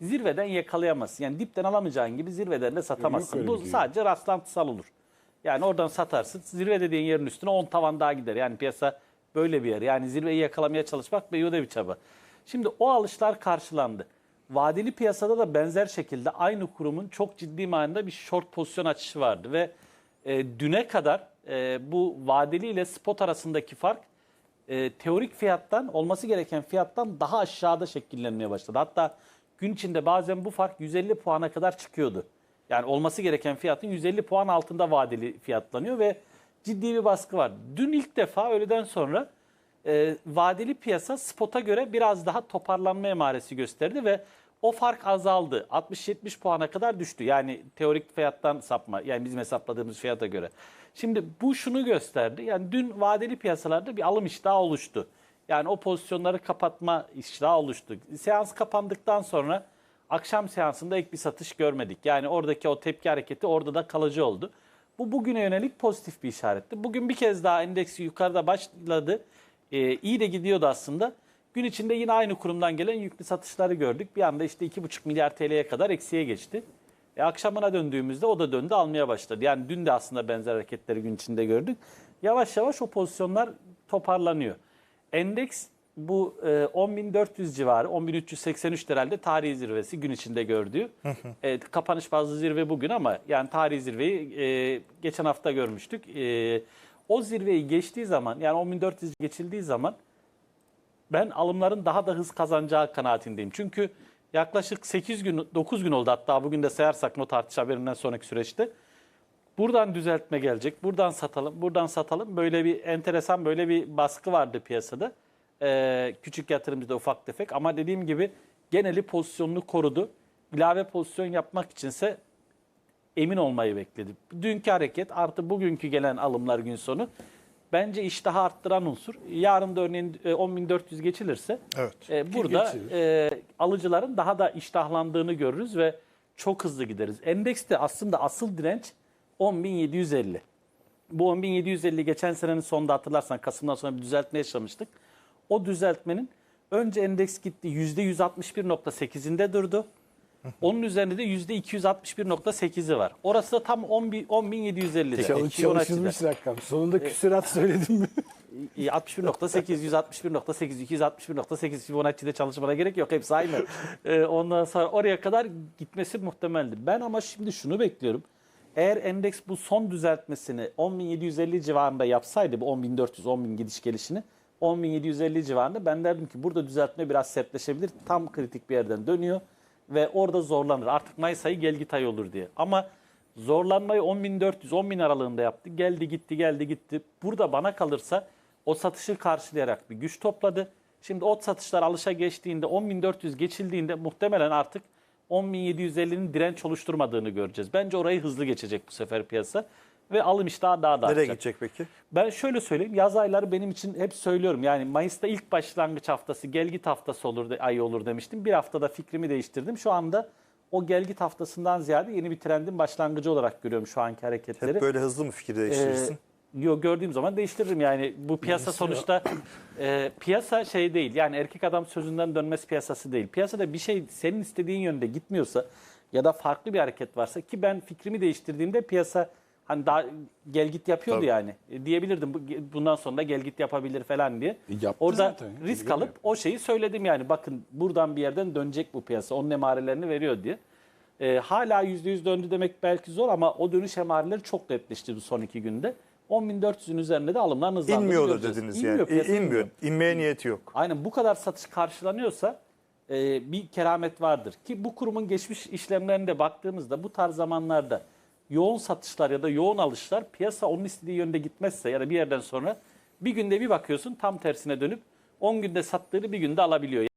zirveden yakalayamazsın. Yani dipten alamayacağın gibi zirveden de satamazsın. Bu sadece rastlantısal olur. Yani oradan satarsın. Zirve dediğin yerin üstüne 10 tavan daha gider. Yani piyasa böyle bir yer. Yani zirveyi yakalamaya çalışmak bir bir çaba. Şimdi o alışlar karşılandı. Vadeli piyasada da benzer şekilde aynı kurumun çok ciddi manada bir short pozisyon açışı vardı ve e, düne kadar e, bu vadeli ile spot arasındaki fark e, teorik fiyattan olması gereken fiyattan daha aşağıda şekillenmeye başladı. Hatta gün içinde bazen bu fark 150 puana kadar çıkıyordu. Yani olması gereken fiyatın 150 puan altında vadeli fiyatlanıyor ve ciddi bir baskı var. Dün ilk defa öğleden sonra e, vadeli piyasa spota göre biraz daha toparlanma emaresi gösterdi ve o fark azaldı. 60-70 puana kadar düştü. Yani teorik fiyattan sapma. Yani bizim hesapladığımız fiyata göre. Şimdi bu şunu gösterdi. Yani dün vadeli piyasalarda bir alım iştahı oluştu. Yani o pozisyonları kapatma iştahı oluştu. Seans kapandıktan sonra akşam seansında ek bir satış görmedik. Yani oradaki o tepki hareketi orada da kalıcı oldu. Bu bugüne yönelik pozitif bir işaretti. Bugün bir kez daha endeksi yukarıda başladı. Ee, iyi de gidiyordu aslında. Gün içinde yine aynı kurumdan gelen yüklü satışları gördük. Bir anda işte 2,5 milyar TL'ye kadar eksiye geçti. E, akşamına döndüğümüzde o da döndü almaya başladı. Yani dün de aslında benzer hareketleri gün içinde gördük. Yavaş yavaş o pozisyonlar toparlanıyor. Endeks bu e, 10.400 civarı, 10.383 herhalde tarihi zirvesi gün içinde gördüğü. e, kapanış bazlı zirve bugün ama yani tarihi zirveyi e, geçen hafta görmüştük. E, o zirveyi geçtiği zaman yani 10.400 geçildiği zaman ben alımların daha da hız kazanacağı kanaatindeyim. Çünkü yaklaşık 8 gün 9 gün oldu hatta bugün de sayarsak not artış haberinden sonraki süreçte. Buradan düzeltme gelecek. Buradan satalım, buradan satalım. Böyle bir enteresan böyle bir baskı vardı piyasada. Ee, küçük yatırımcıda ufak tefek ama dediğim gibi geneli pozisyonunu korudu. İlave pozisyon yapmak içinse emin olmayı bekledi. Dünkü hareket artı bugünkü gelen alımlar gün sonu bence iştahı arttıran unsur. Yarın da örneğin e, 10.400 geçilirse Evet. e, burada e, alıcıların daha da iştahlandığını görürüz ve çok hızlı gideriz. Endekste aslında asıl direnç 10.750. Bu 10.750 geçen senenin sonunda hatırlarsan Kasım'dan sonra bir düzeltme yaşamıştık. O düzeltmenin önce endeks gitti %161.8'inde durdu. Onun üzerinde de %261.8'i var. Orası da tam 10.000 10.750'de. Çalış, çalışılmış rakam. Sonunda küsurat söyledim mi? 61.8, 161.8, 261.8 Fibonacci'de çalışmana gerek yok. Hepsi aynı. Ee, ondan sonra oraya kadar gitmesi muhtemeldi. Ben ama şimdi şunu bekliyorum. Eğer endeks bu son düzeltmesini 10.750 civarında yapsaydı bu 10.400 10.000 gidiş gelişini 10.750 civarında ben derdim ki burada düzeltme biraz sertleşebilir. Tam kritik bir yerden dönüyor ve orada zorlanır. Artık Mayıs ayı gel git ay olur diye. Ama zorlanmayı 10.400 10.000 aralığında yaptı. Geldi gitti geldi gitti. Burada bana kalırsa o satışı karşılayarak bir güç topladı. Şimdi o satışlar alışa geçtiğinde 10.400 geçildiğinde muhtemelen artık 10.750'nin direnç oluşturmadığını göreceğiz. Bence orayı hızlı geçecek bu sefer piyasa ve alım iştahı daha da Nereye artacak. gidecek peki? Ben şöyle söyleyeyim. Yaz ayları benim için hep söylüyorum. Yani Mayıs'ta ilk başlangıç haftası, gelgit haftası olur, ay olur demiştim. Bir haftada fikrimi değiştirdim. Şu anda o gelgit haftasından ziyade yeni bir trendin başlangıcı olarak görüyorum şu anki hareketleri. Hep böyle hızlı mı fikir değiştirirsin? Ee, yo, gördüğüm zaman değiştiririm yani. Bu piyasa sonuçta e, piyasa şey değil. Yani erkek adam sözünden dönmez piyasası değil. Piyasada bir şey senin istediğin yönde gitmiyorsa ya da farklı bir hareket varsa ki ben fikrimi değiştirdiğimde piyasa hani daha gel git yapıyordu Tabii. yani. E, diyebilirdim bu- bundan sonra da gel git yapabilir falan diye. yaptı Orada zaten. risk Biliyorum. alıp o şeyi söyledim yani. Bakın buradan bir yerden dönecek bu piyasa. Onun emarelerini veriyor diye. E, hala %100 döndü demek belki zor ama o dönüş emareleri çok netleşti bu son iki günde. 10.400'ün üzerinde de alımların hızlandığını İnmiyordur göreceğiz. dediniz İnmiyor, yani. piyasa İ- İnmiyor. İnmeye niyeti yok. Aynen bu kadar satış karşılanıyorsa e, bir keramet vardır. Ki bu kurumun geçmiş işlemlerine baktığımızda bu tarz zamanlarda yoğun satışlar ya da yoğun alışlar piyasa onun istediği yönde gitmezse ya da bir yerden sonra bir günde bir bakıyorsun tam tersine dönüp 10 günde sattığını bir günde alabiliyor.